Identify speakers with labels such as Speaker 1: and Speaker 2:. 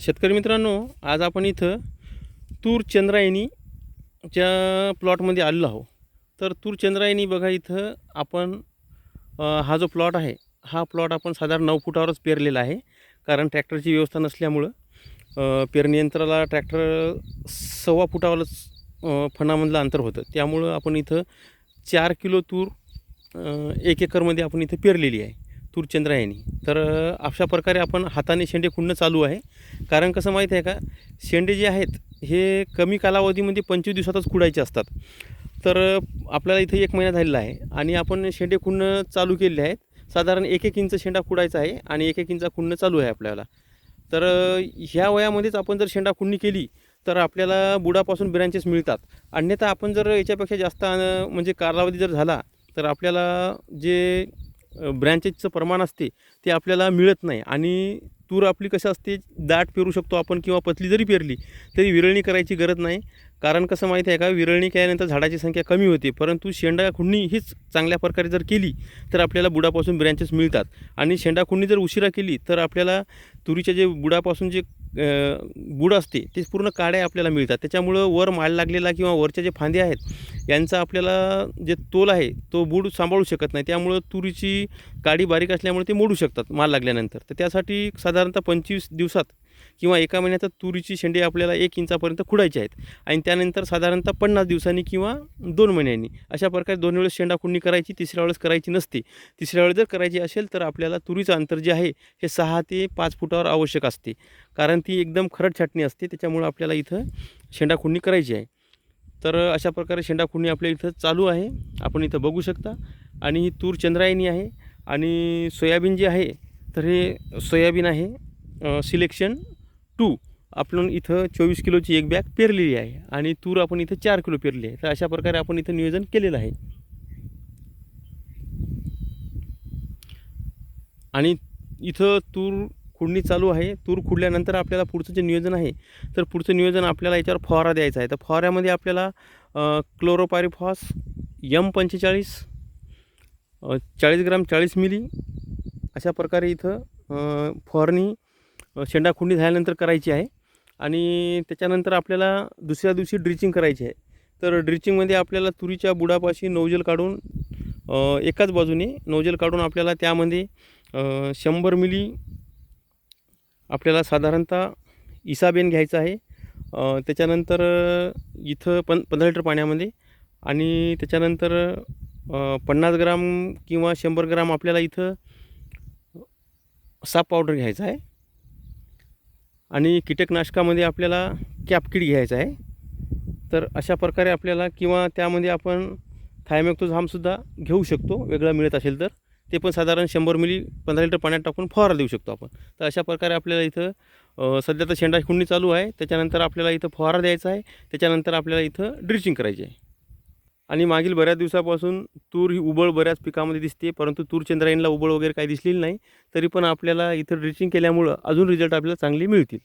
Speaker 1: शेतकरी मित्रांनो आज आपण इथं तूर चंद्रायणीच्या प्लॉटमध्ये आलेलो आहो तर तूर चंद्रायणी बघा इथं आपण हा जो प्लॉट आहे हा प्लॉट आपण साधारण नऊ फुटावरच पेरलेला आहे. कारण ट्रॅक्टरची व्यवस्था नसल्यामुळं पेरणी यंत्राला ट्रॅक्टर सव्वा फुटावरच फणामधलं अंतर होतं. त्यामुळं आपण इथं चार किलो तूर एक एकरमध्ये आपण इथं पेरलेली आहे. तूर यांनी. तर अशा प्रकारे आपण हाताने शेंडे खुडणं चालू आहे. कारण कसं माहीत आहे का? शेंडे जे आहेत हे कमी कालावधीमध्ये पंचवीस दिवसातच खुडायचे असतात. तर आपल्याला इथे एक महिना झालेला आहे आणि आपण शेंडे खुडणं चालू केलेले आहेत. साधारण एक एक इंच शेंडा खुडायचा आहे आणि एक एक इंचा खुडणं चालू आहे आपल्याला. तर ह्या वयामध्येच आपण जर शेंडा खुडणी केली तर आपल्याला बुडापासून ब्रँचेस मिळतात. अन्यथा आपण जर याच्यापेक्षा जास्त म्हणजे कालावधी जर झाला तर आपल्याला जे ब्रँचेसचं प्रमाण असते ते आपल्याला मिळत नाही. आणि तूर आपली कसं असते दाट पेरू शकतो आपण किंवा पतली जरी पेरली तरी विरळणी करायची गरज नाही. कारण कसं माहिती आहे का विरळणी केल्यानंतर झाडाची संख्या कमी होते परंतु शेंडा खुडणी हीच चांगल्या प्रकारे जर केली तर आपल्याला बुडापासून ब्रँचेस मिळतात. आणि शेंडा खुडणी जर उशिरा केली तर आपल्याला तुरीच्या जे बुडापासून जे बुड असते ते पूर्ण काड्या आपल्याला मिळतात. त्याच्यामुळं वर माळ लागलेला किंवा वरच्या जे फांदे आहेत यांचा आपल्याला जे तोल आहे तो बुड सांभाळू शकत नाही. त्यामुळं तुरीची काडी बारीक असल्यामुळे ते मोडू शकतात माल लागल्यानंतर. तर त्यासाठी साधारणतः पंचवीस दिवसात किंवा एका महिन्यात तुरीची शेंडे आपल्याला एक इंचापर्यंत खुडायची आहेत. आणि त्यानंतर साधारणतः पन्नास दिवसांनी किंवा दोन महिन्यांनी. अशा प्रकारे दोन वेळेस शेंडा खुडणी करायची तिसऱ्या वेळेस करायची नसते. तिसऱ्या वेळेस जर करायची असेल तर आपल्याला तुरीचं अंतर जे आहे हे सहा ते पाच फुटावर आवश्यक असते. कारण ती एकदम खरट छाटणी असते त्याच्यामुळं आपल्याला इथं शेंडा खुडणी करायची आहे. तर अशा प्रकारे शेंडा खुडणी आपल्या इथं चालू आहे. आपण इथं बघू शकता. आणि ही तूर चंद्रायणी आहे. आणि सोयाबीन जे आहे तर हे सोयाबीन आहे सिलेक्शन टू आपण इथं चोवीस किलोची एक बॅग पेरलेली आहे आणि तूर आपण इथं चार किलो पेरली आहे. तर अशा प्रकारे आपण इथं नियोजन केलेलं आहे. आणि इथं तूर खुडणी चालू आहे. तूर खुडल्यानंतर आपल्याला पुढचं जे नियोजन आहे तर पुढचं नियोजन आपल्याला याच्यावर फवारा द्यायचा आहे. तर फवाऱ्यामध्ये आपल्याला क्लोरोपायरिफॉस यम पंचेचाळीस चाळीस ग्राम चाळीस मिली अशा प्रकारे इथं फवारणी शेंडाखुंडी झाल्यानंतर करायची आहे. आणि त्याच्यानंतर आपल्याला दुसऱ्या दिवशी ड्रिचिंग करायची आहे. तर ड्रिचिंगमध्ये आपल्याला तुरीच्या बुडापाशी नौजल काढून एकाच बाजूने नौजल काढून आपल्याला त्यामध्ये शंभर मिली आपल्याला साधारणतः इसाबेन घ्यायचं आहे. त्याच्यानंतर इथं पं पंधरा लिटर पाण्यामध्ये आणि त्याच्यानंतर पन्नास ग्राम किंवा शंभर ग्राम आपल्याला इथं साप पावडर घ्यायचा आहे. आणि कीटकनाशकामध्ये आपल्याला कॅपकिट घ्यायचं आहे. तर अशा प्रकारे आपल्याला किंवा त्यामध्ये आपण थायमॅक्टोझामसुद्धा घेऊ शकतो वेगळा मिळत असेल तर. ते पण साधारण शंभर मिली पंधरा लिटर पाण्यात टाकून फवारा देऊ शकतो आपण. तर अशा प्रकारे आपल्याला इथं सध्या तर शेंडा खुंडणी चालू आहे. त्याच्यानंतर आपल्याला इथं फवारा द्यायचा आहे. त्याच्यानंतर आपल्याला इथं ड्रिचिंग करायची आहे. आणि मागील बऱ्याच दिवसापासून तूर ही उबळ बऱ्याच पिकामध्ये दिसते परंतु तूर चंद्रायणला उबळ वगैरे काही दिसलेली नाही. तरी पण आपल्याला इथं ड्रिचिंग केल्यामुळं अजून रिझल्ट आपल्याला चांगले मिळतील.